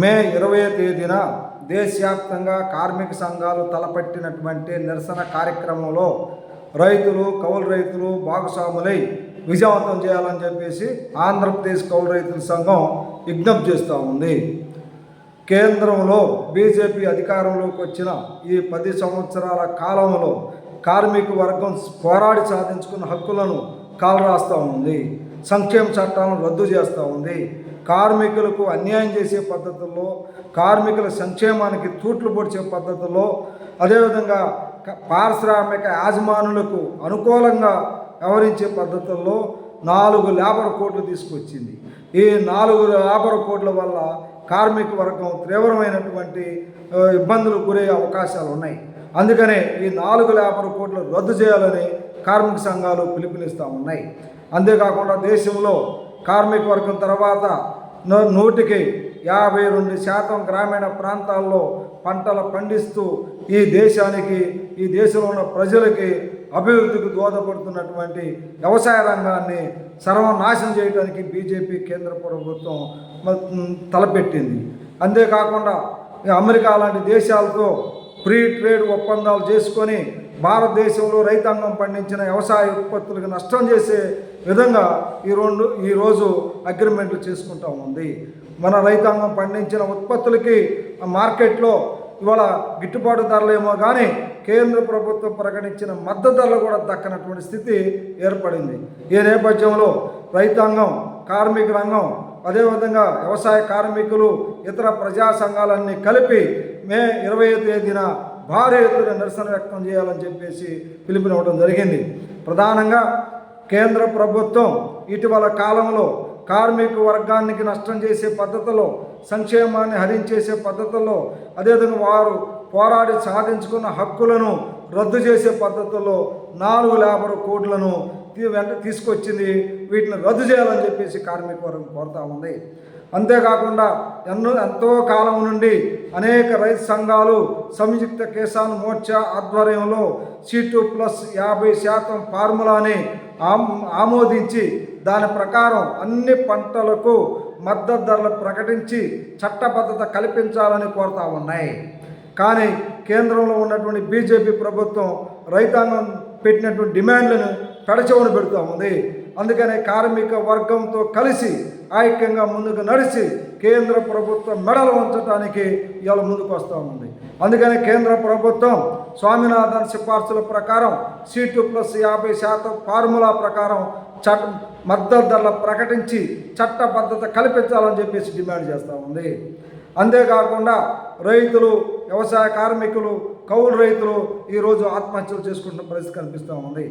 మే ఇరవై తేదీన దేశవ్యాప్తంగా కార్మిక సంఘాలు తలపెట్టినటువంటి నిరసన కార్యక్రమంలో రైతులు కౌలు రైతులు భాగస్వాములై విజయవంతం చేయాలని చెప్పేసి ఆంధ్రప్రదేశ్ కౌలు రైతుల సంఘం విజ్ఞప్తి చేస్తూ ఉంది. కేంద్రంలో బీజేపీ అధికారంలోకి వచ్చిన ఈ పది సంవత్సరాల కాలంలో కార్మిక వర్గం పోరాడి సాధించుకున్న హక్కులను కాలరాస్తూ ఉంది. సంక్షేమ చట్టాలను రద్దు చేస్తూ ఉంది. కార్మికులకు అన్యాయం చేసే పద్ధతుల్లో కార్మికుల సంక్షేమానికి తూట్లు పొడిచే పద్ధతుల్లో అదేవిధంగా పారిశ్రామిక యాజమానులకు అనుకూలంగా వ్యవహరించే పద్ధతుల్లో నాలుగు లేబర్ కోట్లు తీసుకొచ్చింది. ఈ నాలుగు లేబర్ కోట్ల వల్ల కార్మిక వర్గం తీవ్రమైనటువంటి ఇబ్బందులు గురయ్యే అవకాశాలు ఉన్నాయి. అందుకనే ఈ నాలుగు లేబర్ కోట్లు రద్దు చేయాలని కార్మిక సంఘాలు పిలుపునిస్తూ ఉన్నాయి. అంతేకాకుండా దేశంలో కార్మిక వర్గం తర్వాత నూ- నూటికి యాభై రెండు శాతం గ్రామీణ ప్రాంతాల్లో పంటలు పండిస్తూ ఈ దేశానికి ఈ దేశంలో ఉన్న ప్రజలకి అభివృద్ధికి దోహదపడుతున్నటువంటి వ్యవసాయ రంగాన్ని సర్వనాశనం చేయడానికి బీజేపీ కేంద్ర ప్రభుత్వం తలపెట్టింది. అంతేకాకుండా అమెరికా లాంటి దేశాలతో ఫ్రీ ట్రేడ్ ఒప్పందాలు చేసుకొని భారతదేశంలో రైతాంగం పండించిన వ్యవసాయ ఉత్పత్తులకు నష్టం చేసే విధంగా ఈ రెండు ఈరోజు అగ్రిమెంట్లు చేసుకుంటా ఉంది. మన రైతాంగం పండించిన ఉత్పత్తులకి మార్కెట్లో ఇవాళ గిట్టుబాటు ధరలేమో కానీ కేంద్ర ప్రభుత్వం ప్రకటించిన మద్దతు ధరలు కూడా దక్కనటువంటి స్థితి ఏర్పడింది. ఈ నేపథ్యంలో రైతాంగం కార్మిక రంగం అదేవిధంగా వ్యవసాయ కార్మికులు ఇతర ప్రజా సంఘాలన్నీ కలిపి మే ఇరవై తేదీన భారీ ఎత్తున నిరసన వ్యక్తం చేయాలని చెప్పేసి పిలుపునివ్వడం జరిగింది. ప్రధానంగా కేంద్ర ప్రభుత్వం ఇటీవల కాలంలో కార్మిక వర్గానికి నష్టం చేసే పద్ధతిలో సంక్షేమాన్ని హరించేసే పద్ధతుల్లో అదేవిధంగా వారు పోరాడి సాధించుకున్న హక్కులను రద్దు చేసే పద్ధతుల్లో నాలుగు లేబర్ కోడ్లను తీ- వెంట తీసుకొచ్చింది. వీటిని రద్దు చేయాలని చెప్పేసి కార్మిక వర్గం కోరుతా ఉంది. అంతేకాకుండా ఎన్నో ఎంతో కాలం నుండి అనేక రైతు సంఘాలు సంయుక్త కిసాన్ మోర్చా ఆధ్వర్యంలో సీటు ప్లస్ యాభై శాతం ఫార్ములాని ఆమోదించి దాని ప్రకారం అన్ని పంటలకు మద్దతు ధరలు ప్రకటించి చట్టబద్ధత కల్పించాలని కోరుతా ఉన్నాయి. కానీ కేంద్రంలో ఉన్నటువంటి బీజేపీ ప్రభుత్వం రైతాంగం పెట్టినటువంటి డిమాండ్లను పెడచెవును పెడుతూ ఉంది. అందుకనే కార్మిక వర్గంతో కలిసి ఐక్యంగా ముందుకు నడిచి కేంద్ర ప్రభుత్వం మెడలు ఉంచడానికి ఇవాళ ముందుకు వస్తూ ఉంది. అందుకని కేంద్ర ప్రభుత్వం స్వామినాథన్ సిఫార్సుల ప్రకారం సీటు ప్లస్ యాభై శాతం ఫార్ములా ప్రకారం చట్ట మద్దతు ధరలు ప్రకటించి చట్టబద్ధత కల్పించాలని చెప్పేసి డిమాండ్ చేస్తూ ఉంది. అంతేకాకుండా రైతులు వ్యవసాయ కార్మికులు కౌలు రైతులు ఈరోజు ఆత్మహత్యలు చేసుకుంటున్న పరిస్థితి కనిపిస్తూ ఉంది.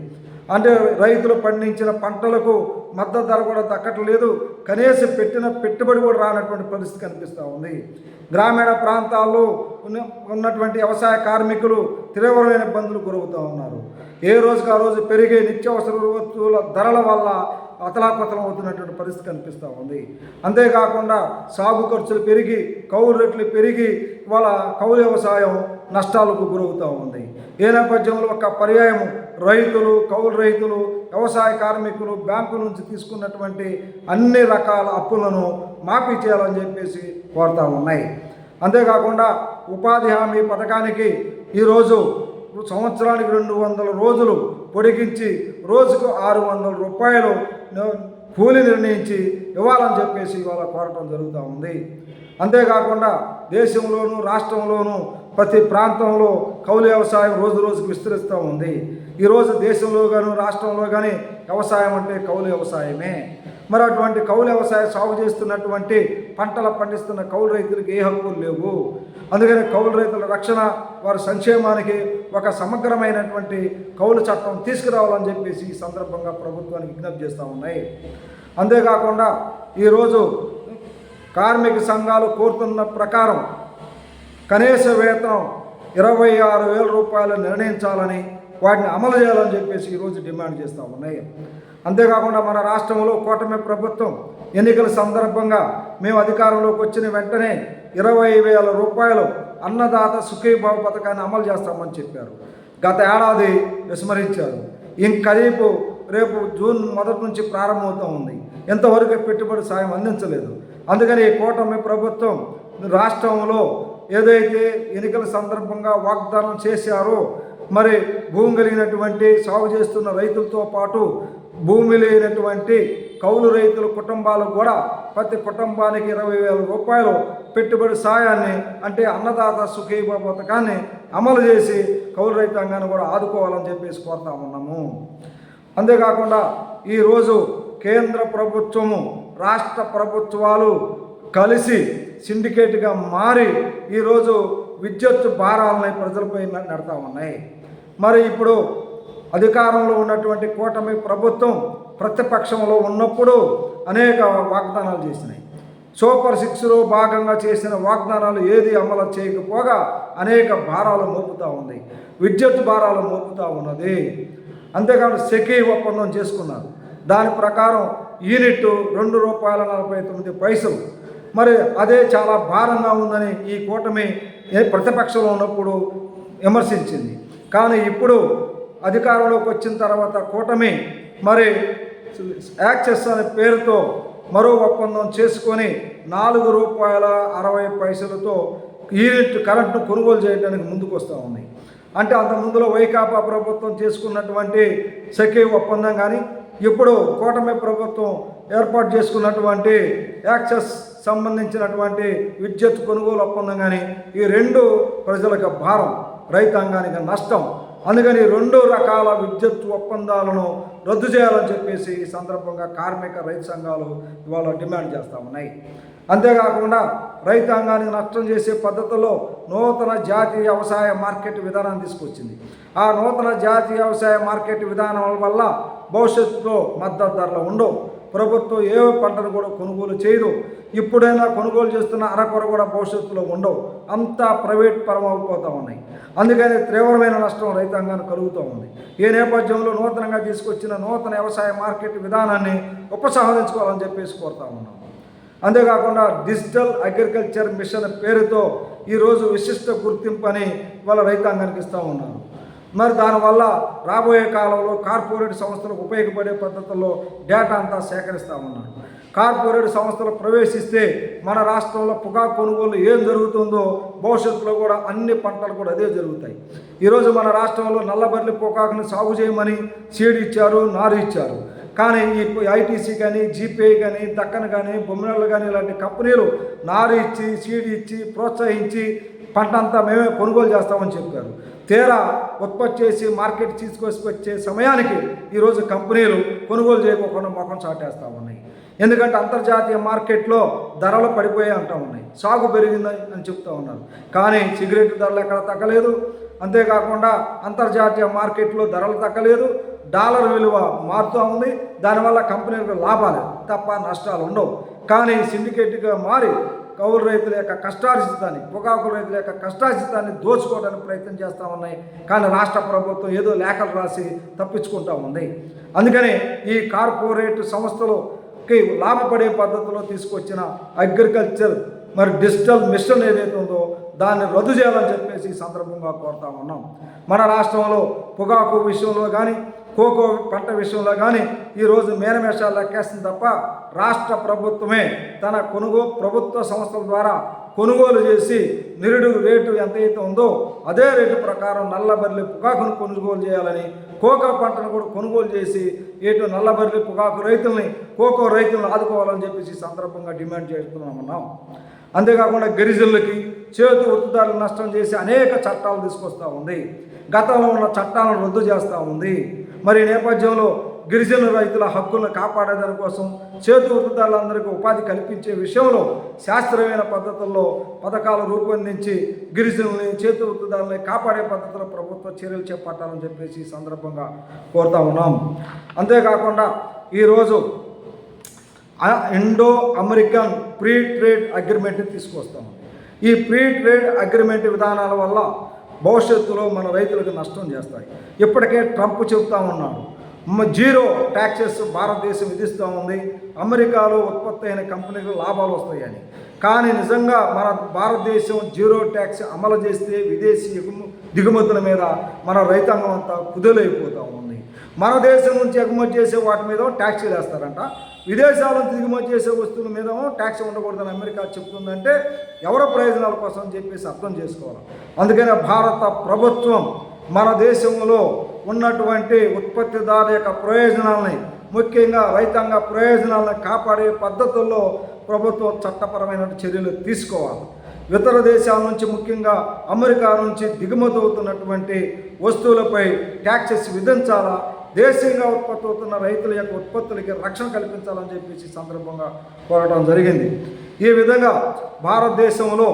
అంటే రైతులు పండించిన పంటలకు మద్దతు ధర కూడా దక్కట్లేదు. కనీసం పెట్టిన పెట్టుబడి కూడా రానటువంటి పరిస్థితి కనిపిస్తూ ఉంది. గ్రామీణ ప్రాంతాల్లో ఉన్న ఉన్నటువంటి వ్యవసాయ కార్మికులు తీవ్రమైన ఇబ్బందులు గురవుతూ ఉన్నారు. ఏ రోజుకు ఆ రోజు పెరిగే నిత్యావసర వస్తువుల ధరల వల్ల అతలాపతలం అవుతున్నటువంటి పరిస్థితి కనిపిస్తూ ఉంది. అంతేకాకుండా సాగు ఖర్చులు పెరిగి కౌలు రేట్లు పెరిగి వాళ్ళ కౌలు వ్యవసాయం నష్టాలకు గురవుతూ ఉంది. ఈ నేపథ్యంలో ఒక పర్యాయం రైతులు కౌలు రైతులు వ్యవసాయ కార్మికులు బ్యాంకు నుంచి తీసుకున్నటువంటి అన్ని రకాల అప్పులను మాఫీ చేయాలని చెప్పేసి కోరుతా ఉన్నాయి. అంతేకాకుండా ఉపాధి హామీ పథకానికి ఈరోజు సంవత్సరానికి రెండు వందల రోజులు పొడిగించి రోజుకు ఆరు వందల రూపాయలు కూలి నిర్ణయించి ఇవ్వాలని చెప్పేసి ఇవాళ కోరటం జరుగుతూ ఉంది. అంతేకాకుండా దేశంలోనూ రాష్ట్రంలోనూ ప్రతి ప్రాంతంలో కౌలు వ్యవసాయం రోజు రోజుకు విస్తరిస్తూ ఉంది. ఈరోజు దేశంలో కానీ రాష్ట్రంలో కానీ వ్యవసాయం అంటే కౌలు వ్యవసాయమే. మరి అటువంటి కౌలు వ్యవసాయం సాగు చేస్తున్నటువంటి పంటలు పండిస్తున్న కౌలు రైతులకు ఏ హక్కులు లేవు. అందుకని కౌలు రైతుల రక్షణ వారి సంక్షేమానికి ఒక సమగ్రమైనటువంటి కౌలు చట్టం తీసుకురావాలని చెప్పేసి ఈ సందర్భంగా ప్రభుత్వానికి విజ్ఞప్తి చేస్తూ ఉన్నాయి. అంతేకాకుండా ఈరోజు కార్మిక సంఘాలు కోరుతున్న ప్రకారం కనీస వేతనం ఇరవై ఆరు వేల రూపాయలు నిర్ణయించాలని వాటిని అమలు చేయాలని చెప్పేసి ఈరోజు డిమాండ్ చేస్తూ ఉన్నాయి. అంతేకాకుండా మన రాష్ట్రంలో కూటమి ప్రభుత్వం ఎన్నికల సందర్భంగా మేము అధికారంలోకి వచ్చిన వెంటనే ఇరవై వేల రూపాయలు అన్నదాత సుఖీభావ పథకాన్ని అమలు చేస్తామని చెప్పారు. గత ఏడాది విస్మరించారు. ఇంకరీపు రేపు జూన్ మొదటి నుంచి ప్రారంభమవుతూ ఉంది. ఎంతవరకు పెట్టుబడి సాయం అందించలేదు. అందుకని ఈ కూటమి ప్రభుత్వం రాష్ట్రంలో ఏదైతే ఎన్నికల సందర్భంగా వాగ్దానం చేశారో మరి భూమి కలిగినటువంటి సాగు చేస్తున్న రైతులతో పాటు భూమి లేనటువంటి కౌలు రైతుల కుటుంబాలకు కూడా ప్రతి కుటుంబానికి ఇరవై వేల రూపాయలు పెట్టుబడి సాయాన్ని అంటే అన్నదాత సుఖీభ పథకాన్ని అమలు చేసి కౌలు రైతాంగాన్ని కూడా ఆదుకోవాలని చెప్పేసి కోరుతా ఉన్నాము. అంతేకాకుండా ఈరోజు కేంద్ర ప్రభుత్వము రాష్ట్ర ప్రభుత్వాలు కలిసి సిండికేట్గా మారి ఈరోజు విద్యుత్ భారాలని ప్రజలపై నడతా ఉన్నాయి. మరి ఇప్పుడు అధికారంలో ఉన్నటువంటి కూటమి ప్రభుత్వం ప్రతిపక్షంలో ఉన్నప్పుడు అనేక వాగ్దానాలు చేసినాయి. సూపర్ సిక్స్లో భాగంగా చేసిన వాగ్దానాలు ఏది అమలు చేయకపోగా అనేక భారాలు మోపుతూ ఉంది. విద్యుత్ భారాలు మోపుతూ ఉన్నది. అంతేకాదు సెకీ ఒప్పందం చేసుకున్నారు. దాని ప్రకారం యూనిట్ రెండు రూపాయల నలభై తొమ్మిది పైసలు మరి అదే చాలా భారంగా ఉందని ఈ కూటమి ప్రతిపక్షంలో ఉన్నప్పుడు విమర్శించింది. కానీ ఇప్పుడు అధికారంలోకి వచ్చిన తర్వాత కూటమి మరి యాక్సెస్ అనే పేరుతో మరో ఒప్పందం చేసుకొని నాలుగు రూపాయల అరవై పైసలతో యూనిట్ కరెంట్ను కొనుగోలు చేయడానికి ముందుకు వస్తూ ఉన్నాయి అంటే అంత ముందులో వైకాపా ప్రభుత్వం చేసుకున్నటువంటి సఖీ ఒప్పందం కానీ ఇప్పుడు కూటమి ప్రభుత్వం ఏర్పాటు చేసుకున్నటువంటి యాక్సెస్ సంబంధించినటువంటి విద్యుత్ కొనుగోలు ఒప్పందం కానీ ఈ రెండు ప్రజలకు భారం. రైతాంగానికి నష్టం. అందుకని రెండు రకాల విద్యుత్ ఒప్పందాలను రద్దు చేయాలని చెప్పేసి ఈ సందర్భంగా కార్మిక రైతు సంఘాలు ఇవాళ డిమాండ్ చేస్తూ ఉన్నాయి. అంతేకాకుండా రైతాంగానికి నష్టం చేసే పద్ధతిలో నూతన జాతీయ వ్యవసాయ మార్కెట్ విధానాన్ని తీసుకొచ్చింది. ఆ నూతన జాతీయ వ్యవసాయ మార్కెట్ విధానం వల్ల భవిష్యత్తులో మద్దతు ధరలు ఉండవు. ప్రభుత్వం ఏ పంటను కూడా కొనుగోలు చేయదు. ఇప్పుడైనా కొనుగోలు చేస్తున్న అరకొర కూడా భవిష్యత్తులో ఉండవు. అంతా ప్రైవేట్ పరం అయిపోతూ ఉన్నాయి. అందుకని తీవ్రమైన నష్టం రైతాంగానికి కలుగుతూ ఉంది. ఈ నేపథ్యంలో నూతనంగా తీసుకొచ్చిన నూతన వ్యవసాయ మార్కెట్ విధానాన్ని ఉపసంహరించుకోవాలని చెప్పేసి కోరుతా ఉన్నాం. అంతేకాకుండా డిజిటల్ అగ్రికల్చర్ మిషన్ పేరుతో ఈరోజు విశిష్ట గుర్తింపు అని వాళ్ళ రైతాంగానికి ఇస్తూ ఉన్నారు. మరి దానివల్ల రాబోయే కాలంలో కార్పొరేట్ సంస్థలకు ఉపయోగపడే పద్ధతుల్లో డేటా అంతా సేకరిస్తామన్నారు కార్పొరేట్ సంస్థలు ప్రవేశిస్తే మన రాష్ట్రంలో పొగాకు కొనుగోలు ఏం జరుగుతుందో భవిష్యత్తులో కూడా అన్ని పంటలు కూడా అదే జరుగుతాయి. ఈరోజు మన రాష్ట్రంలో నల్లబర్లి పొగాకుని సాగు చేయమని సీడ్ ఇచ్చారు నారు ఇచ్చారు. కానీ ఈ ఐటీసీ కానీ జీపే కానీ దక్కన్ కానీ బొమ్మినళ్ళు కానీ ఇలాంటి కంపెనీలు నారు ఇచ్చి సీడ్ ఇచ్చి ప్రోత్సహించి పంట అంతా మేమే కొనుగోలు చేస్తామని చెప్పారు. తీరా ఉత్పత్తి చేసి మార్కెట్ తీసుకొచ్చి సమయానికి ఈరోజు కంపెనీలు కొనుగోలు చేయకోకుండా మొఖం చాటేస్తూ ఉన్నాయి. ఎందుకంటే అంతర్జాతీయ మార్కెట్లో ధరలు పడిపోయాయి అంటూ ఉన్నాయి. సాగు పెరిగిందని అని చెప్తూ ఉన్నారు కానీ సిగరెట్ ధరలు ఎక్కడ తగ్గలేదు. అంతేకాకుండా అంతర్జాతీయ మార్కెట్లో ధరలు తగ్గలేదు. డాలర్ విలువ మారుతూ ఉంది. దానివల్ల కంపెనీలకు లాభాలు తప్ప నష్టాలు ఉండవు. కానీ సిండికేట్గా మారి కౌలు రైతుల యొక్క కష్టార్జితాన్ని పొగాకు రైతుల యొక్క కష్టార్జితాన్ని దోచుకోవడానికి ప్రయత్నం చేస్తూ ఉన్నాయి. కానీ రాష్ట్ర ప్రభుత్వం ఏదో లేఖలు రాసి తప్పించుకుంటూ ఉంది. అందుకని ఈ కార్పొరేట్ సంస్థలుకి లాభపడే పద్ధతిలో తీసుకొచ్చిన అగ్రికల్చర్ మరి డిజిటల్ మిషన్ ఏదైతే ఉందో దాన్ని రద్దు చేయాలని చెప్పేసి ఈ సందర్భంగా కోరుతా ఉన్నాం. మన రాష్ట్రంలో పొగాకు విషయంలో కానీ కోకో పంట విషయంలో కానీ ఈరోజు మేనమేషాలు లెక్కేస్తుంది తప్ప రాష్ట్ర ప్రభుత్వమే తన కొనుగోలు ప్రభుత్వ సంస్థల ద్వారా కొనుగోలు చేసి నిరుడు రేటు ఎంతైతే ఉందో అదే రేటు ప్రకారం నల్లబర్లి పొగాకును కొనుగోలు చేయాలని కోకో పంటను కూడా కొనుగోలు చేసి ఏటు నల్లబర్లి పొగాకు రైతుల్ని కోకో రైతులను ఆదుకోవాలని చెప్పేసి సందర్భంగా డిమాండ్ చేస్తున్నామన్నాం అంతేకాకుండా గిరిజనులకి చేతు వృత్తిదారులు నష్టం చేసి అనేక చట్టాలు తీసుకొస్తూ ఉంది. గతంలో ఉన్న చట్టాలను రద్దు చేస్తూ ఉంది. మరి నేపథ్యంలో గిరిజన రైతుల హక్కులను కాపాడేదాని కోసం చేతు వృత్తిదారులందరికీ ఉపాధి కల్పించే విషయంలో శాస్త్రమైన పద్ధతుల్లో పథకాలు రూపొందించి గిరిజనుల్ని చేతు వృత్తిదారులని కాపాడే పద్ధతిలో ప్రభుత్వ చర్యలు చేపట్టాలని చెప్పేసి ఈ సందర్భంగా కోరుతా ఉన్నాం. అంతేకాకుండా ఈరోజు ఇండో అమెరికన్ ప్రీ ట్రేడ్ అగ్రిమెంట్ని తీసుకొస్తాం ఈ ప్రీ ట్రేడ్ అగ్రిమెంట్ విధానాల వల్ల భవిష్యత్తులో మన రైతులకు నష్టం చేస్తాయి. ఇప్పటికే ట్రంప్ చెబుతా ఉన్నాడు జీరో ట్యాక్సెస్ భారతదేశం విధిస్తూ ఉంది. అమెరికాలో ఉత్పత్తి అయిన కంపెనీలకు లాభాలు వస్తాయని. కానీ నిజంగా మన భారతదేశం జీరో ట్యాక్స్ అమలు చేస్తే విదేశీ దిగుమతుల మీద మన రైతాంగం అంతా కుదలైపోతూ ఉంది. మన దేశం నుంచి ఎగుమతి చేసే వాటి మీద ట్యాక్సీలు వేస్తారంట విదేశాల నుంచి దిగుమతి చేసే వస్తువుల మీద ట్యాక్స్ ఉండకూడదని అమెరికా చెప్తుందంటే ఎవరి ప్రయోజనాల కోసం అని చెప్పేసి అర్థం చేసుకోవాలి. అందుకనే భారత ప్రభుత్వం మన దేశంలో ఉన్నటువంటి ఉత్పత్తిదారు యొక్క ప్రయోజనాలని ముఖ్యంగా రైతాంగ ప్రయోజనాలను కాపాడే పద్ధతుల్లో ప్రభుత్వం చట్టపరమైన చర్యలు తీసుకోవాలి. ఇతర దేశాల నుంచి ముఖ్యంగా అమెరికా నుంచి దిగుమతి అవుతున్నటువంటి వస్తువులపై ట్యాక్సెస్ విధించాలా? దేశీయంగా ఉత్పత్తి అవుతున్న రైతుల యొక్క ఉత్పత్తులకి రక్షణ కల్పించాలని చెప్పేసి సందర్భంగా కోరడం జరిగింది. ఈ విధంగా భారతదేశంలో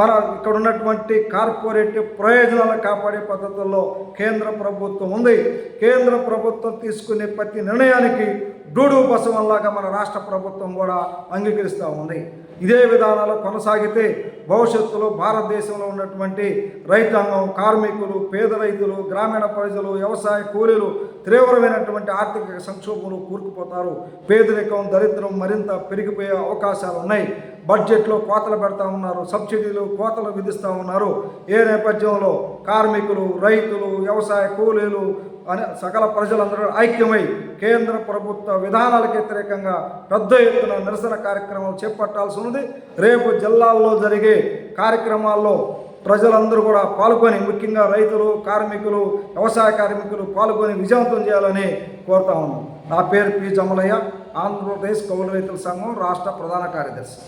మన ఇక్కడ ఉన్నటువంటి కార్పొరేట్ ప్రయోజనాలను కాపాడే పద్ధతుల్లో కేంద్ర ప్రభుత్వం ఉంది. కేంద్ర ప్రభుత్వం తీసుకునే ప్రతి నిర్ణయానికి డూడు బసవంలాగా మన రాష్ట్ర ప్రభుత్వం కూడా అంగీకరిస్తూ ఉంది. ఇదే విధానాలు కొనసాగితే భవిష్యత్తులో భారతదేశంలో ఉన్నటువంటి రైతాంగం కార్మికులు పేద రైతులు గ్రామీణ ప్రజలు వ్యవసాయ కూలీలు తీవ్రమైనటువంటి ఆర్థిక సంక్షోభంలో కూరుకుపోతారు. పేదరికం దరిద్రం మరింత పెరిగిపోయే అవకాశాలు ఉన్నాయి. బడ్జెట్లో కోతలు పెడతా ఉన్నారు సబ్సిడీలు కోతలు విధిస్తూ ఉన్నారు. ఏ నేపథ్యంలో కార్మికులు రైతులు వ్యవసాయ కూలీలు అని సకల ప్రజలందరూ ఐక్యమై కేంద్ర ప్రభుత్వ విధానాలకు వ్యతిరేకంగా పెద్ద ఎత్తున నిరసన కార్యక్రమాలు చేపట్టాల్సి ఉన్నది. రేపు జిల్లాల్లో జరిగే కార్యక్రమాల్లో ప్రజలందరూ కూడా పాల్గొని ముఖ్యంగా రైతులు కార్మికులు వ్యవసాయ కార్మికులు పాల్గొని విజయవంతం చేయాలని కోరుతా ఉన్నాం. నా పేరు పి జమలయ్య. ఆంధ్రప్రదేశ్ కౌలు రైతుల సంఘం రాష్ట్ర ప్రధాన కార్యదర్శి.